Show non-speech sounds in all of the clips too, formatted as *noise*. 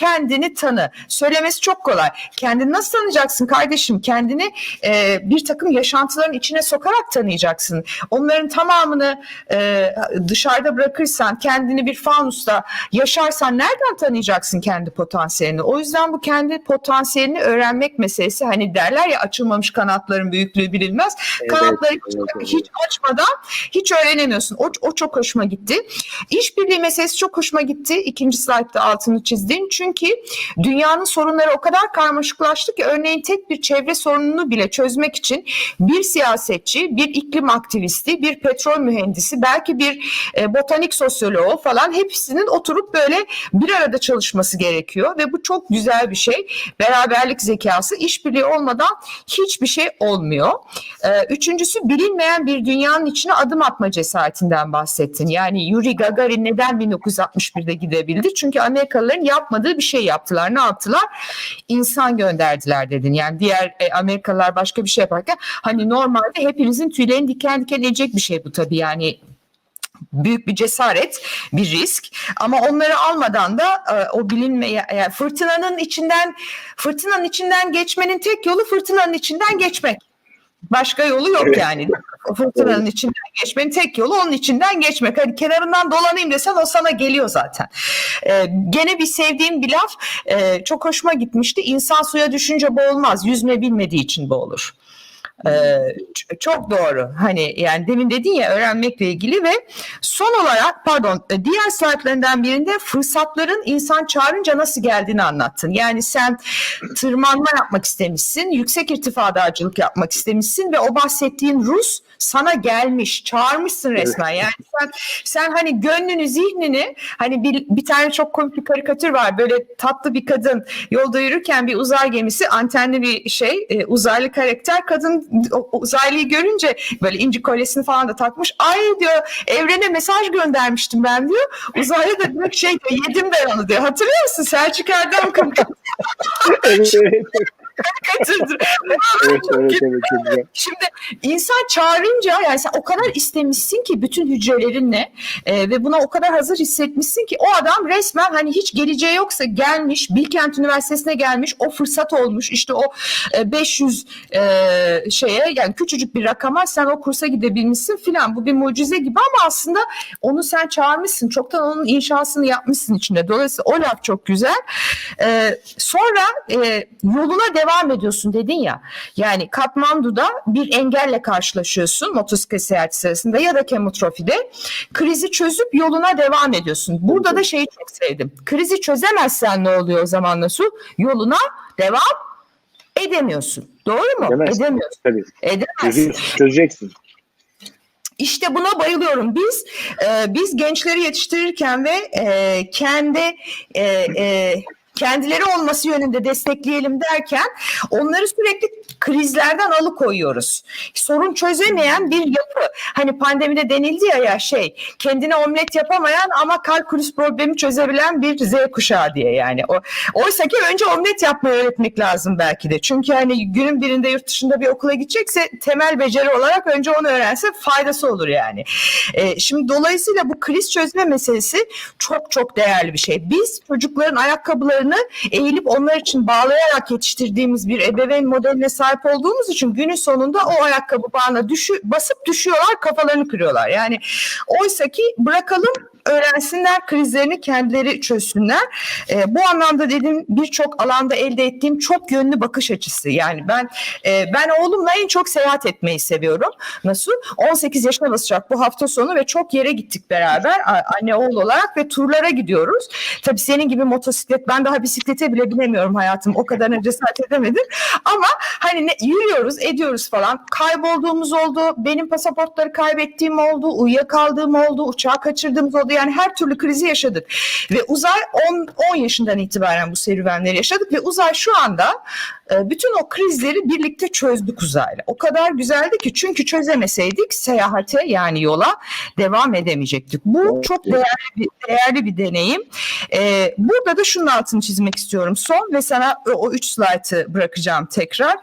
kendini tanı. Söylemesi çok kolay. Kendini nasıl tanıyacaksın kardeşim? Kendini e, bir takım yaşantıların içine sokarak tanıyacaksın. Onların tamamını e, dışarıda bırakırsan, kendini bir fanusta yaşarsan nereden tanıyacaksın kendi potansiyelini? O yüzden bu kendi potansiyelini öğrenmek meselesi. Hani derler ya açılmamış kanatların büyüklüğü bilinmez. Evet, Kanatları hiç, evet, evet. hiç açmadan hiç öğrenemiyorsun. O, o çok hoşuma gitti. İşbirliği meselesi çok hoşuma gitti. İkinci slaytta altını çizdiğim. Çünkü dünyanın sorunları o kadar karmaşıklaştı ki örneğin tek bir çevre sorununu bile çözmek için bir siyasetçi, bir iklim aktivisti, bir petrol mühendisi, belki bir e, botanik sosyoloğu falan hepsinin oturup böyle bir arada çalışması gerekiyor ve bu çok güzel bir şey. Beraberlik zekası, işbirliği olmadan hiçbir şey olmuyor. Ee, Üçüncüsü bilinmeyen bir dünyanın içine adım atma cesaretinden bahsettin. Yani Yuri Gagarin neden 1961'de gidebildi? Çünkü Amerikalıların yapmadığı bir şey yaptılar. Ne yaptılar? İnsan gönderdiler dedin. Yani diğer e, Amerikalılar başka bir şey yaparken hani normalde hepinizin tüylerini diken diken edecek bir şey bu tabii yani büyük bir cesaret, bir risk. Ama onları almadan da e, o bilinmeye yani fırtınanın içinden fırtınanın içinden geçmenin tek yolu fırtınanın içinden geçmek. Başka yolu yok Evet. yani. *laughs* O fırtınanın içinden geçmenin tek yolu onun içinden geçmek. Hani kenarından dolanayım desen o sana geliyor zaten. Ee, gene bir sevdiğim bir laf e, çok hoşuma gitmişti. İnsan suya düşünce boğulmaz. Yüzme bilmediği için boğulur. Ee, çok doğru. Hani yani demin dedin ya öğrenmekle ilgili ve son olarak pardon e, diğer slaytlarından birinde fırsatların insan çağırınca nasıl geldiğini anlattın. Yani sen tırmanma yapmak istemişsin, yüksek irtifadacılık yapmak istemişsin ve o bahsettiğin Rus sana gelmiş, çağırmışsın resmen. Yani sen sen hani gönlünü, zihnini hani bir, bir tane çok komik bir karikatür var. Böyle tatlı bir kadın yolda yürürken bir uzay gemisi antenli bir şey e, uzaylı karakter kadın uzaylıyı görünce böyle inci kolyesini falan da takmış. Ay diyor evrene mesaj göndermiştim ben diyor. Uzaylı da diyor şey diyor yedim ben onu diyor. Hatırlıyor musun? Selçuk Erdem *laughs* karikatürü. *laughs* evet, evet, evet, evet, evet. Şimdi insan çağırınca yani sen o kadar istemişsin ki bütün hücrelerinle e, ve buna o kadar hazır hissetmişsin ki o adam resmen hani hiç geleceği yoksa gelmiş Bilkent Üniversitesi'ne gelmiş o fırsat olmuş. İşte o e, 500 e, şeye yani küçücük bir rakama sen o kursa gidebilmişsin filan. Bu bir mucize gibi ama aslında onu sen çağırmışsın. Çoktan onun inşasını yapmışsın içinde. Dolayısıyla o laf çok güzel. E, sonra e, yoluna devam ediyorsun dedin ya yani Katmandu'da bir engelle karşılaşıyorsun motosiklet seyahati sırasında ya da kemotrofide krizi çözüp yoluna devam ediyorsun. Burada da şeyi çok sevdim. Krizi çözemezsen ne oluyor o zaman nasıl? Yoluna devam edemiyorsun. Doğru mu? Edemezsin. Edemiyorsun. Tabii. Edemezsin. Çözeceksin. İşte buna bayılıyorum. Biz e, biz gençleri yetiştirirken ve e, kendi e, e, kendileri olması yönünde destekleyelim derken onları sürekli krizlerden alıkoyuyoruz. Sorun çözemeyen bir yapı. Hani pandemide denildi ya ya şey kendine omlet yapamayan ama kalkülüs problemi çözebilen bir Z kuşağı diye yani. O, oysa ki önce omlet yapmayı öğretmek lazım belki de. Çünkü hani günün birinde yurt dışında bir okula gidecekse temel beceri olarak önce onu öğrense faydası olur yani. Ee, şimdi dolayısıyla bu kriz çözme meselesi çok çok değerli bir şey. Biz çocukların ayakkabılarını eğilip onlar için bağlayarak yetiştirdiğimiz bir ebeveyn modeline sahip olduğumuz için günün sonunda o ayakkabı bağına düşü, basıp düşüyorlar kafalarını kırıyorlar. Yani oysa ki bırakalım öğrensinler krizlerini kendileri çözsünler. Ee, bu anlamda dedim birçok alanda elde ettiğim çok yönlü bakış açısı. Yani ben e, ben oğlumla en çok seyahat etmeyi seviyorum. Nasıl? 18 yaşına basacak bu hafta sonu ve çok yere gittik beraber anne oğul olarak ve turlara gidiyoruz. Tabii senin gibi motosiklet ben daha bisiklete bile binemiyorum hayatım. O kadarına cesaret edemedim. Ama hani ne, yürüyoruz, ediyoruz falan. Kaybolduğumuz oldu. Benim pasaportları kaybettiğim oldu. Uyuyakaldığım oldu. Uçağı kaçırdığımız oldu. Yani her türlü krizi yaşadık. Ve Uzay 10, 10 yaşından itibaren bu serüvenleri yaşadık ve Uzay şu anda e, bütün o krizleri birlikte çözdük Uzay'la. O kadar güzeldi ki çünkü çözemeseydik seyahate yani yola devam edemeyecektik. Bu çok değerli bir, değerli bir deneyim. e, burada da şunun altını çizmek istiyorum son ve sana o, üç slaytı bırakacağım tekrar.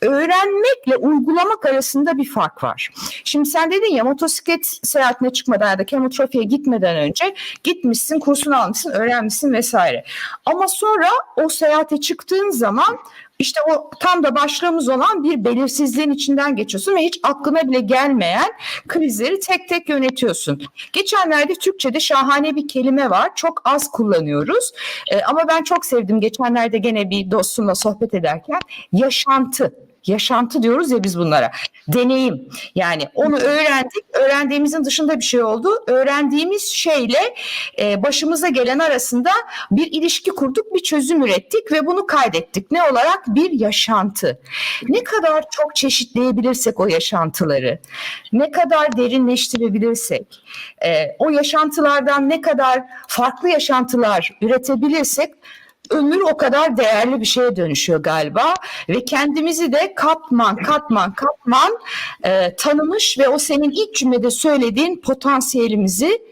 Öğrenmekle uygulamak arasında bir fark var. Şimdi sen dedin ya motosiklet seyahatine çıkmadan ya da kemotrofiye gitmeden önce gitmişsin, kursunu almışsın, öğrenmişsin vesaire. Ama sonra o seyahate çıktığın zaman işte o tam da başlığımız olan bir belirsizliğin içinden geçiyorsun ve hiç aklına bile gelmeyen krizleri tek tek yönetiyorsun. Geçenlerde Türkçe'de şahane bir kelime var. Çok az kullanıyoruz. Ee, ama ben çok sevdim. Geçenlerde gene bir dostumla sohbet ederken yaşantı. Yaşantı diyoruz ya biz bunlara. Deneyim. Yani onu öğrendik. Öğrendiğimizin dışında bir şey oldu. Öğrendiğimiz şeyle e, başımıza gelen arasında bir ilişki kurduk, bir çözüm ürettik ve bunu kaydettik. Ne olarak? Bir yaşantı. Ne kadar çok çeşitleyebilirsek o yaşantıları, ne kadar derinleştirebilirsek, e, o yaşantılardan ne kadar farklı yaşantılar üretebilirsek ömür o kadar değerli bir şeye dönüşüyor galiba ve kendimizi de katman katman katman e, tanımış ve o senin ilk cümlede söylediğin potansiyelimizi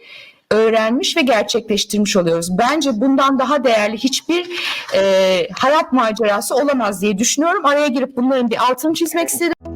öğrenmiş ve gerçekleştirmiş oluyoruz. Bence bundan daha değerli hiçbir e, hayat macerası olamaz diye düşünüyorum. Araya girip bunların bir altını çizmek istedim.